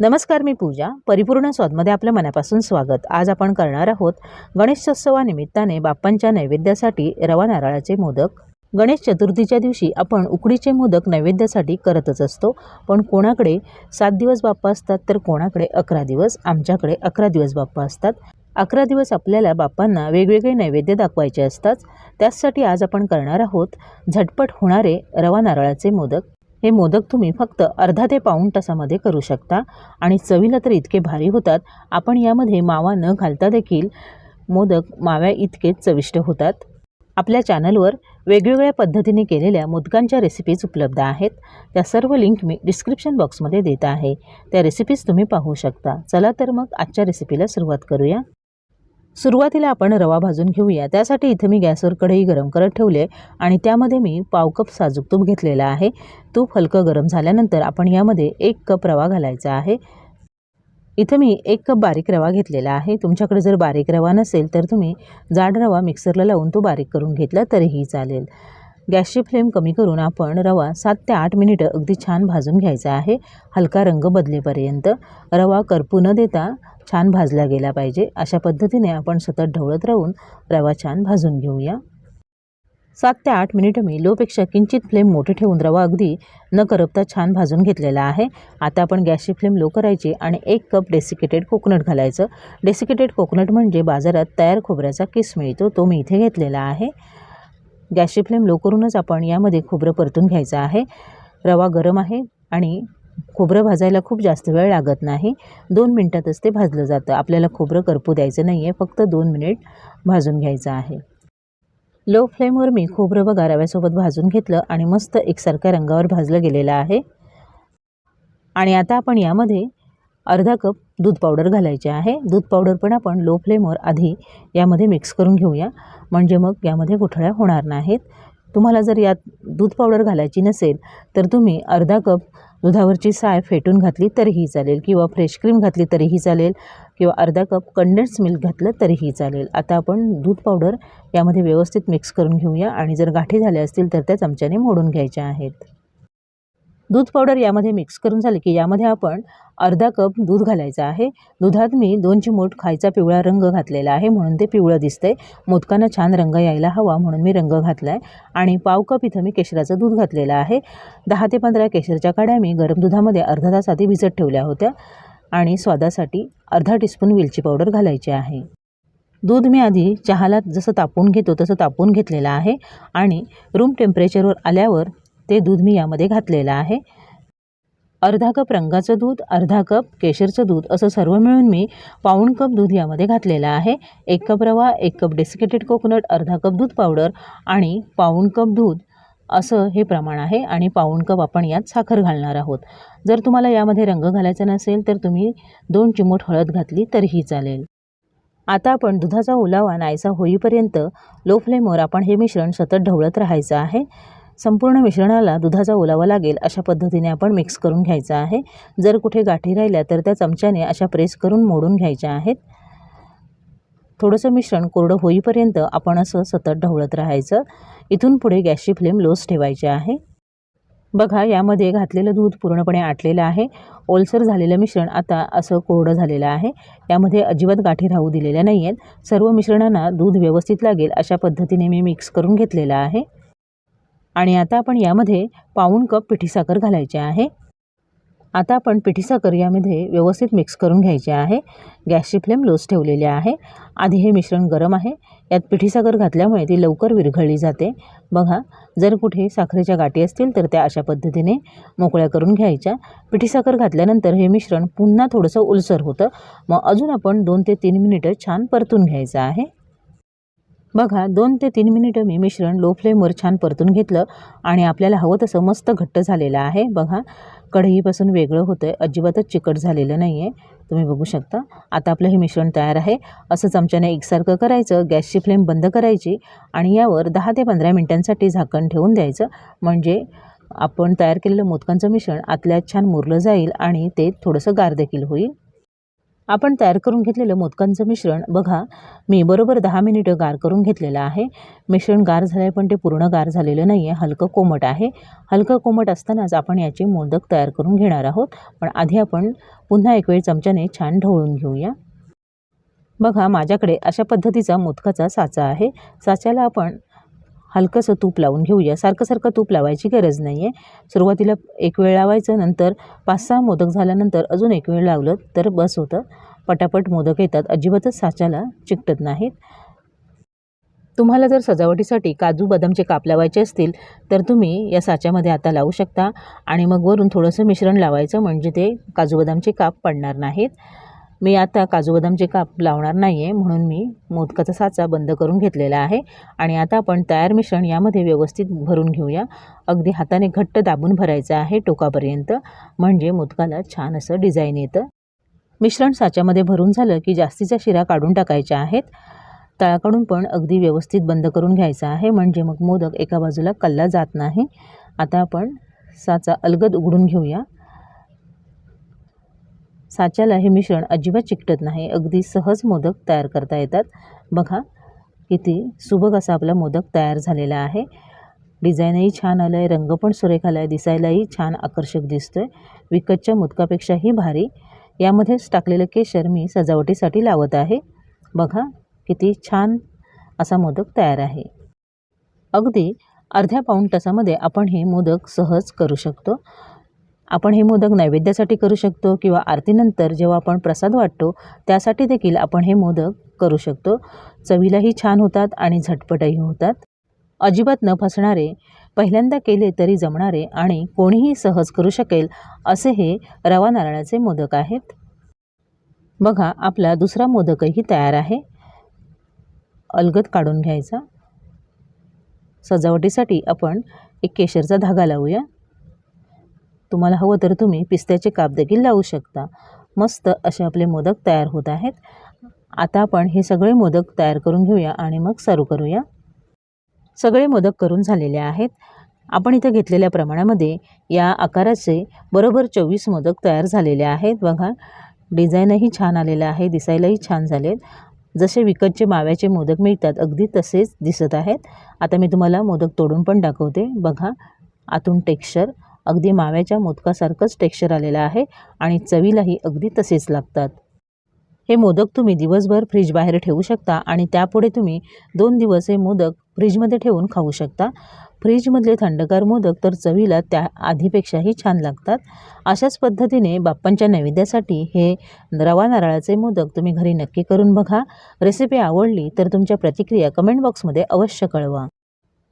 नमस्कार मी पूजा. परिपूर्ण स्वादमध्ये आपलं मनापासून स्वागत. आज आपण करणार आहोत गणेशोत्सवानिमित्ताने बाप्पांच्या नैवेद्यासाठी रवा नारळाचे मोदक. गणेश चतुर्थीच्या दिवशी आपण उकडीचे मोदक नैवेद्यासाठी करतच असतो. पण कोणाकडे सात दिवस बाप्पा असतात तर कोणाकडे अकरा दिवस? आमच्याकडे अकरा दिवस बाप्पा असतात. अकरा दिवस आपल्याला बाप्पांना वेगवेगळे नैवेद्य दाखवायचे असतात. त्याचसाठी आज आपण करणार आहोत झटपट होणारे रवा नारळाचे मोदक. हे मोदक तुम्ही फक्त अर्धा ते पाऊण तासामध्ये करू शकता. आणि चवीला तर इतके भारी होतात. आपण यामध्ये मावा न घालता देखील मोदक माव्या इतकेच चविष्ट होतात. आपल्या चॅनलवर वेगवेगळ्या पद्धतीने केलेल्या मोदकांच्या रेसिपीज उपलब्ध आहेत. त्या सर्व लिंक मी डिस्क्रिप्शन बॉक्समध्ये देत आहे. त्या रेसिपीज तुम्ही पाहू शकता. चला तर मग आजच्या रेसिपीला सुरुवात करूया. सुरुवातीला आपण रवा भाजून घेऊया. त्यासाठी इथं मी गॅसवर कढई गरम करत ठेवले आणि त्यामध्ये मी पाव कप साजूक तूप घेतलेला आहे. तूप हलकं गरम झाल्यानंतर आपण यामध्ये एक कप रवा घालायचा आहे. इथं मी एक कप बारीक रवा घेतलेला आहे. तुमच्याकडे जर बारीक रवा नसेल तर तुम्ही जाड रवा मिक्सरला लावून तो बारीक करून घेतला तरीही चालेल. गॅसची फ्लेम कमी करून आपण रवा सात ते आठ मिनिटं अगदी छान भाजून घ्यायचा आहे. हलका रंग बदलेपर्यंत रवा करपू न देता छान भाजला गेला पाहिजे. अशा पद्धतीने आपण सतत ढवळत राहून रवा छान भाजून घेऊया. सात ते आठ मिनिटं मी लोपेक्षा किंचित फ्लेम मोठी ठेवून रवा अगदी न करपता छान भाजून घेतलेला आहे. आता आपण गॅसची फ्लेम लो करायची आणि एक कप डेसिकेटेड कोकोनट घालायचं. डेसिकेटेड कोकोनट म्हणजे बाजारात तयार खोबऱ्याचा किस मिळतो तो मी इथे घेतलेला आहे. गॅसची फ्लेम लो करूनच आपण यामध्ये खोबरं परतून घ्यायचं आहे. रवा गरम आहे आणि खोबरं भाजायला खूप जास्त वेळ लागत नाही. दोन मिनटातच ते भाजलं जातं. आपल्याला खोबरं करपू द्यायचं नाही आहे फक्त दोन मिनिट भाजून घ्यायचं आहे. लो फ्लेमवर मी खोबरं बघा रव्यासोबत भाजून घेतलं आणि मस्त एकसारख्या रंगावर भाजलं गेलेलं आहे. आणि आता आपण यामध्ये अर्धा कप दूध पावडर घालायचे आहे. दूध पावडर पण आपण लो फ्लेमवर आधी यामध्ये मिक्स करून घेऊया. म्हणजे मग यामध्ये गुठळ्या होणार नाहीत. तुम्हाला जर यात दूध पावडर घालायची नसेल तर तुम्ही अर्धा कप दुधावरची साय फेटून घातली तरीही चालेल किंवा फ्रेश क्रीम घातली तरीही चालेल किंवा अर्धा कप कंडेन्स मिल्क घातलं तरीही चालेल. आता आपण दूध पावडर यामध्ये व्यवस्थित मिक्स करून घेऊया आणि जर गाठी झाल्या असतील तर त्या चमच्याने मोडून घ्यायच्या आहेत. दूध पावडर यामध्ये मिक्स करून झाले की यामध्ये आपण अर्धा कप दूध घालायचं आहे. दुधात मी दोन चिमूट खायचा पिवळा रंग घातलेला आहे म्हणून ते पिवळं दिसतंय. मोदकांना छान रंग यायला हवा म्हणून मी रंग घातला आहे आणि पाव कप इथं मी केशराचं दूध घातलेलं आहे. दहा ते पंधरा केशरच्या काड्या मी गरम दुधामध्ये अर्धा तास आधी भिजत ठेवल्या होत्या. आणि स्वादासाठी अर्धा टीस्पून वेलची पावडर घालायची आहे. दूध मी आधी चहाला जसं तापवून घेतो तसं तापवून घेतलेलं आहे. आणि रूम टेम्परेचरवर आल्यावर ते दूध मी यामध्ये घातलेलं आहे. अर्धा कप रंगाचं दूध अर्धा कप केशरचं दूध असं सर्व मिळून मी पाऊण कप दूध यामध्ये घातलेलं आहे. एक कप रवा एक कप डेसिकेटेड कोकोनट अर्धा कप दूध पावडर आणि पाऊण कप दूध असं हे प्रमाण आहे आणि पाऊण कप आपण यात साखर घालणार आहोत. जर तुम्हाला यामध्ये रंग घालायचा नसेल तर तुम्ही दोन चिमूट हळद घातली तरीही चालेल. आता आपण दुधाचा ओलावा नाहीसा होईपर्यंत लो फ्लेमवर आपण हे मिश्रण सतत ढवळत राहायचं आहे. संपूर्ण मिश्रणाला दुधाचा ओलावा लागेल अशा पद्धतीने आपण मिक्स करून घ्यायचं आहे. जर कुठे गाठी राहिल्या तर त्या चमच्याने अशा प्रेस करून मोडून घ्यायच्या आहेत. थोडंसं मिश्रण कोरडं होईपर्यंत आपण असं सतत ढवळत राहायचं. इथून पुढे गॅसची फ्लेम लोच ठेवायची आहे. बघा यामध्ये घातलेलं दूध पूर्णपणे आटलेलं आहे. ओलसर झालेलं मिश्रण आता असं कोरडं झालेलं आहे. यामध्ये अजिबात गाठी राहू दिलेल्या नाही आहेत सर्व मिश्रणांना दूध व्यवस्थित लागेल अशा पद्धतीने मी मिक्स करून घेतलेलं आहे. आणि आता आपण यामध्ये पाऊण कप पिठीसाखर घालायची आहे. आता आपण पिठीसाखर यामध्ये व्यवस्थित मिक्स करून घ्यायची आहे. गॅसची फ्लेम लोच ठेवलेली आहे. आधी हे मिश्रण गरम आहे. यात पिठीसाखर घातल्यामुळे ती लवकर विरघळली जाते. बघा जर कुठे साखरेच्या गाठी असतील तर त्या अशा पद्धतीने मोकळ्या करून घ्यायच्या. पिठीसाखर घातल्यानंतर हे मिश्रण पुन्हा थोडंसं उलसर होतं. मग अजून आपण दोन ते तीन मिनिटं छान परतून घ्यायचं आहे. बघा दोन ते तीन मिनिटं मी मिश्रण लो फ्लेमवर छान परतून घेतलं आणि आपल्याला हवं तसं मस्त घट्ट झालेलं आहे. बघा कढईपासून वेगळं होतं आहे अजिबातच चिकट झालेलं नाही आहे तुम्ही बघू शकता. आता आपलं हे मिश्रण तयार आहे. असं चमच्याने एकसारखं करायचं. गॅसची फ्लेम बंद करायची आणि यावर दहा ते पंधरा मिनटांसाठी झाकण ठेवून द्यायचं. म्हणजे आपण तयार केलेलं मोदकांचं मिश्रण आतल्यात छान मुरलं जाईल आणि ते थोडंसं गार देखील होईल. आपण तयार करून घेतलेलं मोदकांचं मिश्रण बघा मी बरोबर दहा मिनिटं गार करून घेतलेलं आहे. मिश्रण गार झालं आहे पण ते पूर्ण गार झालेलं नाही आहे हलकं कोमट आहे. हलकं कोमट असतानाच आपण याचे मोदक तयार करून घेणार आहोत. पण आधी आपण पुन्हा एक वेळ चमच्याने छान ढवळून घेऊया. बघा माझ्याकडे अशा पद्धतीचा मोदकाचा साचा आहे. साच्याला आपण हलकंसं तूप लावून घेऊया. सारखं सारखं तूप लावायची गरज नाही आहे सुरुवातीला एक वेळ लावायचं नंतर पाच सहा मोदक झाल्यानंतर अजून एक वेळ लावलं तर बस होतं. पटापट मोदक येतात. अजिबातच साच्याला चिकटत नाहीत. तुम्हाला जर सजावटीसाठी काजू बदामचे काप लावायचे असतील तर तुम्ही या साच्यामध्ये आता लावू शकता. आणि मग वरून थोडंसं मिश्रण लावायचं म्हणजे ते काजू बदामचे काप पडणार नाहीत. मी आता काजू बदामचे काप लावणार नाही आहे म्हणून मी मोदकाचा साचा बंद करून घेतलेला आहे. आणि आता आपण तयार मिश्रण यामध्ये व्यवस्थित भरून घेऊया. अगदी हाताने घट्ट दाबून भरायचं आहे टोकापर्यंत. म्हणजे मोदकाला छान असं डिझाईन येतं. मिश्रण साच्यामध्ये भरून झालं की जास्तीच्या शिरा काढून टाकायच्या आहेत. तळाकडून पण अगदी व्यवस्थित बंद करून घ्यायचा आहे. म्हणजे मग मोदक एका बाजूला कल्ला जात नाही. आता आपण साचा अलगद उघडून घेऊया. साच्याला हे मिश्रण अजिबात चिकटत नाही. अगदी सहज मोदक तयार करता येतात. बघा किती सुबक असा आपला मोदक तयार झालेला आहे. डिझाईनही छान आलं आहे रंग पण सुरेख आला आहे दिसायलाही छान आकर्षक दिसतो आहे विकतच्या मोदकापेक्षाही भारी. यामध्येच टाकलेलं केशर मी सजावटीसाठी लावत आहे. बघा किती छान असा मोदक तयार आहे. अगदी अर्ध्या पाऊण तासामध्ये आपण हे मोदक सहज करू शकतो. आपण हे मोदक नैवेद्यासाठी करू शकतो किंवा आरतीनंतर जेव्हा आपण प्रसाद वाटतो त्यासाठी देखील आपण हे मोदक करू शकतो. चवीलाही छान होतात आणि झटपटही होतात. अजिबात न फसणारे पहिल्यांदा केले तरी जमणारे आणि कोणीही सहज करू शकेल असे हे रवा नारळाचे मोदक आहेत. बघा आपला दुसरा मोदकही तयार आहे. अलगद काढून घ्यायचा. सजावटीसाठी आपण एक केशरचा धागा लावूया. तुम्हाला हवं तर तुम्ही पिस्त्याचे काप देखील लावू शकता. मस्त असे आपले मोदक तयार होत आहेत. आता आपण हे सगळे मोदक तयार करून घेऊया आणि मग सर्व करूया. सगळे मोदक करून झालेले आहेत. आपण इथं घेतलेल्या प्रमाणामध्ये या आकाराचे बरोबर चोवीस मोदक तयार झालेले आहेत. बघा डिझाईनही छान आलेलं आहे दिसायलाही छान झालेत. जसे विकतचे माव्याचे मोदक मिळतात अगदी तसेच दिसत आहेत. आता मी तुम्हाला मोदक तोडून पण दाखवते. बघा आतून टेक्स्चर अगदी माव्याच्या मोदकासारखंच टेक्स्चर आलेलं आहे आणि चवीलाही अगदी तसेच लागतात. हे मोदक तुम्ही दिवसभर फ्रीज बाहेर ठेवू शकता आणि त्यापुढे तुम्ही दोन दिवस हे मोदक फ्रीजमध्ये ठेवून खाऊ शकता. फ्रीजमधले थंडगार मोदक तर चवीला त्या आधीपेक्षाही छान लागतात. अशाच पद्धतीने बाप्पांच्या नैवेद्यासाठी हे रवा नारळाचे मोदक तुम्ही घरी नक्की करून बघा. रेसिपी आवडली तर तुमच्या प्रतिक्रिया कमेंट बॉक्समध्ये अवश्य कळवा.